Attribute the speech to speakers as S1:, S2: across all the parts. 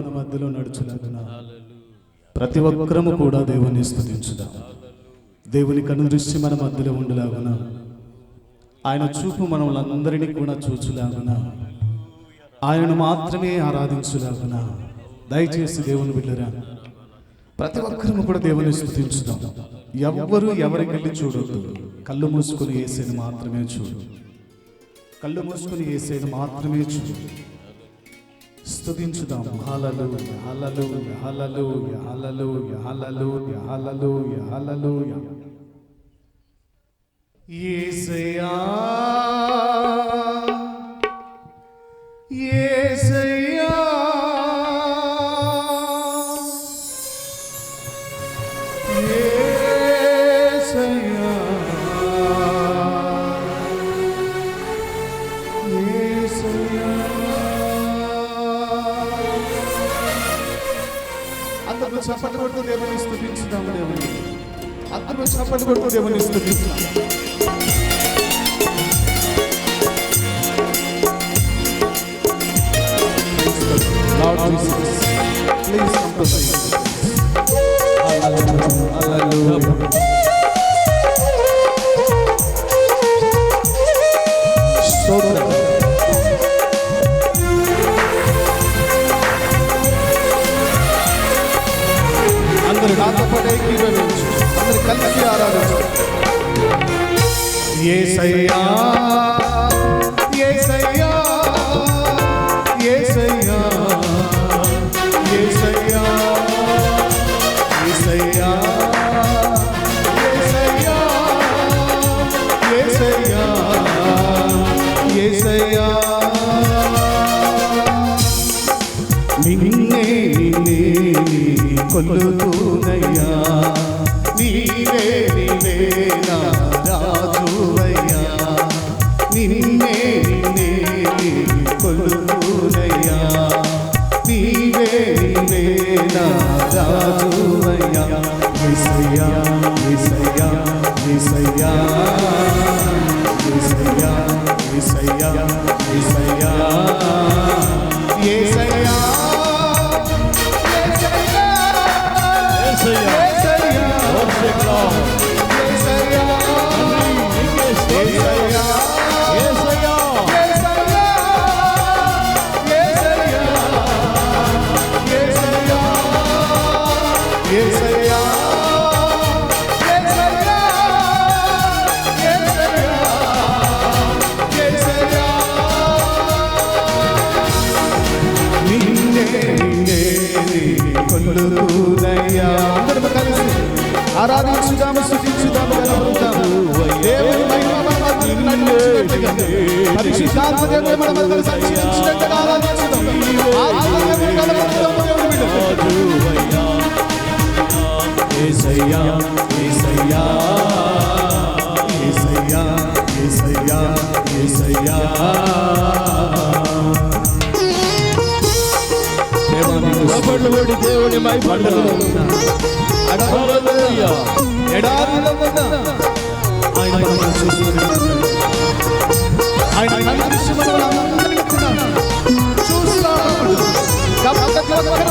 S1: మన మధ్యలో నడుచులాగున ప్రతి ఒక్కరము కూడా దేవుని స్తుతించుదాం దేవుని కనుదృష్టి మన మధ్యలో ఉండులాగున. ఆయన చూపు మనలందరినీ కూడా చూచులాగున. ఆయనను మాత్రమే ఆరాధించులాగున. దయచేసి దేవుని బిడ్డరా ప్రతి ఒక్కరము కూడా దేవుని స్థుతించుదాం. ఎవ్వరు ఎవరికి వెళ్ళి చూడొద్దు. కళ్ళు మూసుకొని వేసేది మాత్రమే చూడు. కళ్ళు మూసుకొని వేసేది మాత్రమే చూడు. స్తుతించుదాం. హలలు హలలు హలలు హలలు హలలు హలలు హలలు యేసయ్యా అందరూ చప్పట్లు కొడుతూ దేవుని స్తుతించుదాం దేవుని అందరూ చప్పట్లు కొడుతూ దేవుని స్తుతించుదాం Lord Jesus, please come to sing. Hallelujah. Hallelujah. యేసయ్యా యేసయ్యా యేసయ్యా యేసయ్యా యేసయ్యా యేసయ్యా యేసయ్యా యేసయ్యా నిన్నే నిన్నే కొల్లుతూనయ్యా నీవే నీవేనా కొలువునయ్యా నీవే నీవేనా రాజువయ్యా. విసయ్యా విసయ్యా విసయ్యా విసయ్యా విసయ్యా విసయ్యా ఏసయ్యా ఏసయ్యా. ఏసయ్యా. ఏసయ్యా. నిలుతునయ్యా అందరం కలిసి ఆరాధించుదాము స్థుతించుదాము కనబడుతాము దేవుని పరిశుద్ధాత్మ దేవుడు మన మధ్య సంచరించినట్టుగా ఆరాధించుదాం ఆత్మ దేవుడు కనబడుతాం దేవుడు బిడ్డ ఏసయ్యా ఏసయ్యా ఏసయ్యా ఏసయ్యా
S2: ఏసయ్యా దేవునిపై పడ్డను అక్షరలయ్యా
S1: ఎడారిలో ఉన్న ఆయన మనం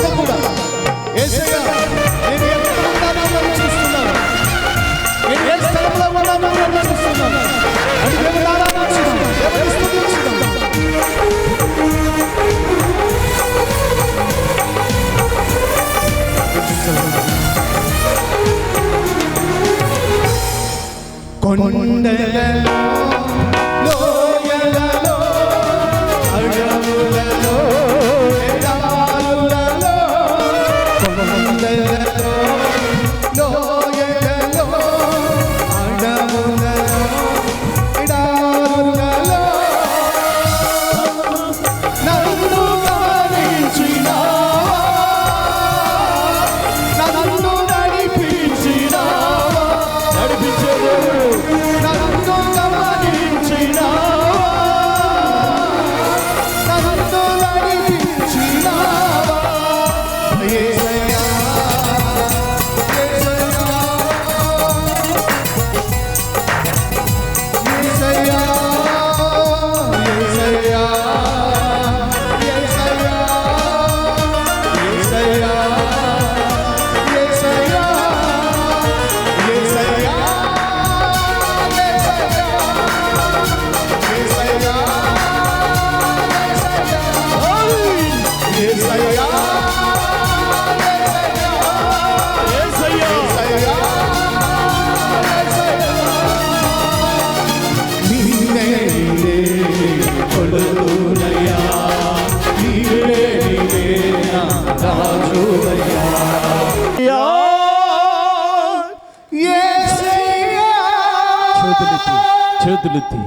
S1: చేతులెత్తి చేతులెత్తి.